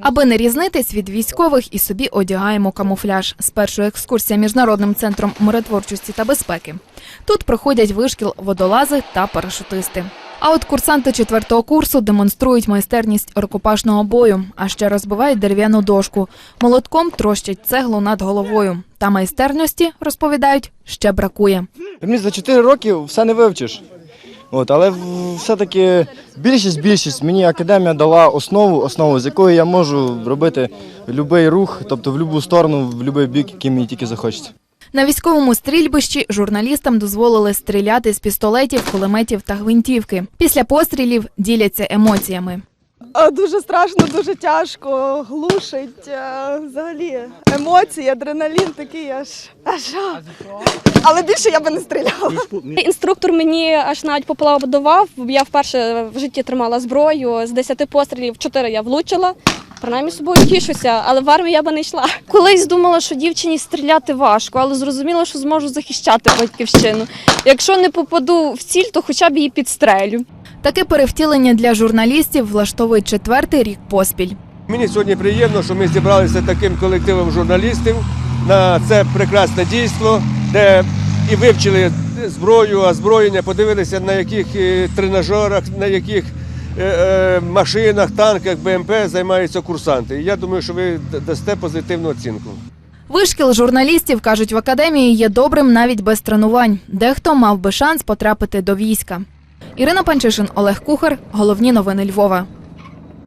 Аби не різнитись від військових, і собі одягаємо камуфляж. Спершу екскурсія міжнародним центром миротворчості та безпеки. Тут проходять вишкіл водолази та парашутисти. А от курсанти четвертого курсу демонструють майстерність рукопашного бою, а ще розбивають дерев'яну дошку. Молотком трощать цеглу над головою. Та майстерності, розповідають, ще бракує. Мені за 4 роки все не вивчиш. От, але все-таки більшість більшість мені академія дала основу, основу, з якої я можу робити будь-який рух, тобто в будь-яку сторону, в будь-який бік, який мені тільки захочеться. На військовому стрільбищі журналістам дозволили стріляти з пістолетів, кулеметів та гвинтівки. Після пострілів діляться емоціями. Дуже страшно, дуже тяжко, глушить. е, Взагалі емоції, адреналін такий аж. аж. Але більше я би не стріляла. Інструктор мені аж навіть поаплодував. Я вперше в житті тримала зброю. З 10 пострілів 4 я влучила. Принаймні собою тішуся, але в армію я би не йшла. Колись думала, що дівчині стріляти важко, але зрозуміла, що зможу захищати батьківщину. Якщо не попаду в ціль, то хоча б її підстрелю. Таке перевтілення для журналістів влаштовують четвертий рік поспіль. Мені сьогодні приємно, що ми зібралися таким колективом журналістів на це прекрасне дійство, де і вивчили зброю, озброєння, подивилися на яких е, тренажерах, на яких е, е, машинах, танках, БМП займаються курсанти. І я думаю, що ви дасте позитивну оцінку. Вишкіл журналістів кажуть в академії є добрим навіть без тренувань. Дехто мав би шанс потрапити до війська. Ірина Панчишин, Олег Кухар. Головні новини Львова.